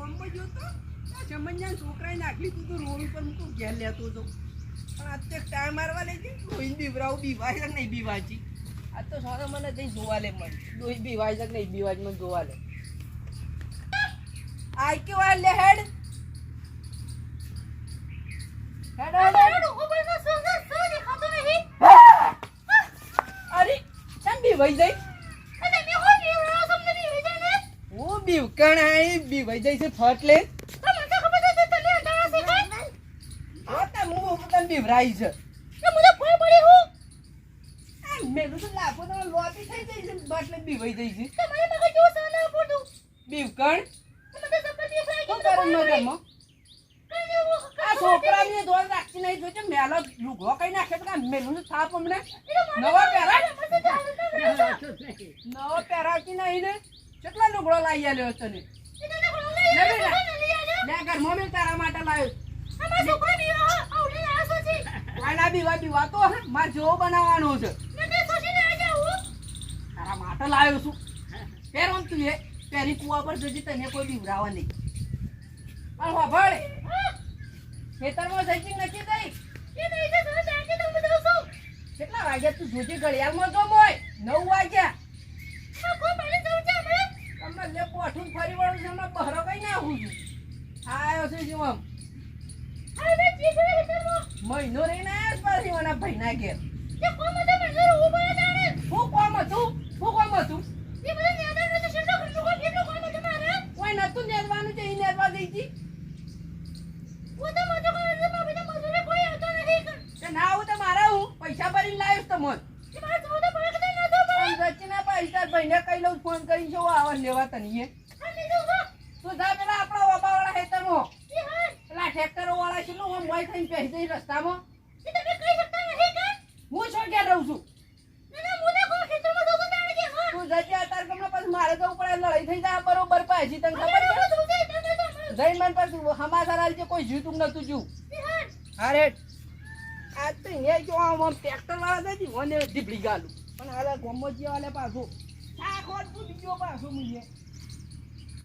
ગામમાં જોતો આ જમણિયા છોકરાએ નાખલી તું તો રોડ ઉપર મૂકો ઘેર લેતો હતો. પણ અત્યારે ટાઈમ મારવા લઈ જઈ ડોહીને બીવરાવું બીવાય કે નહીં બીવાજી આ તો સારો મને જઈ જોવા લે મને. બીવાય છે કે નહીં બીવાય મને જોવા લે. આઈ કે વાર લે હેડ. હેડ હેડ અરે કેમ બીવાઈ જઈ બીવકણ આઈ બીવાઈ જઈ છે ફટ લે. જો તે બીવરાઈ છે. આ મેલું તો લાપો તો લોબી થઈ જઈ છે બાટલે બીવાઈ જઈ છે. બીવકણ? શું કરો મગરમાં આ છોકરાને દોર રાખતી નહીં જોજે મેલો લુગો કઈ નાખે તો મેલું તો થાપ હમણે. નવા પહેરા નવો પહેરાવતી નહીં ને. કેટલા લુગડો લાવી આલ્યો તને લે ઘરમાં મમ્મી તારા માટે લાવ્યો આના બીવા બીવા તો હે, મારે જેવો બનાવવાનો છે. તારા માટે લાવ્યો છું. પહેરો ને તું એ પહેરી કુવા પર જજી તને કોઈ બીવરાવા નહીં. પણ હોભળ ખેતરમાં જઈ કે નથી જઈ કેટલા વાગ્યા તું જોજે ઘડિયાળમાં જો મોય? નવ વાગ્યા. લે પોઠું ફરી વળું છે એમાં બહરો કઈ ના આવું છું. આવ્યો છે જો આમ. મહિનો રહીને આવ્યો છે પાછી મને ભાઈના ઘેર. શું કોમ હતું? શું કોમ હતું? કોઈ નતું નેરવાનું છે એ નેરવા હતી? ના આવું તો મારા હું પૈસા ભરીને લાવ્યો છું તમને. ભાઈને કઈ લઉં ફોન કરી શું આવા લેવા તને તું જા. પેલા આપણા ઓબા વાળા હેતરમાં પેલા ટ્રેક્ટરો વાળા છે હું મોય થઈને પહેરી જઈ રસ્તામાં. હું છો ક્યાં રહું છું? તું જજે અત્યારે પછી મારે તો લડાઈ થઈ જાય બરોબર પાછી તને ખબર છે? જઈને મને પાછું હમાસર આલજે કોઈ જીવતું નતું જીવ. અરે આ તો અહીંયા જો આમ ટ્રેક્ટર વાળા જતી મને જીબડી ગાલું. પણ હાલે ગમો જે પાછું. આ ખોટ તું બીજો પાછો મુજે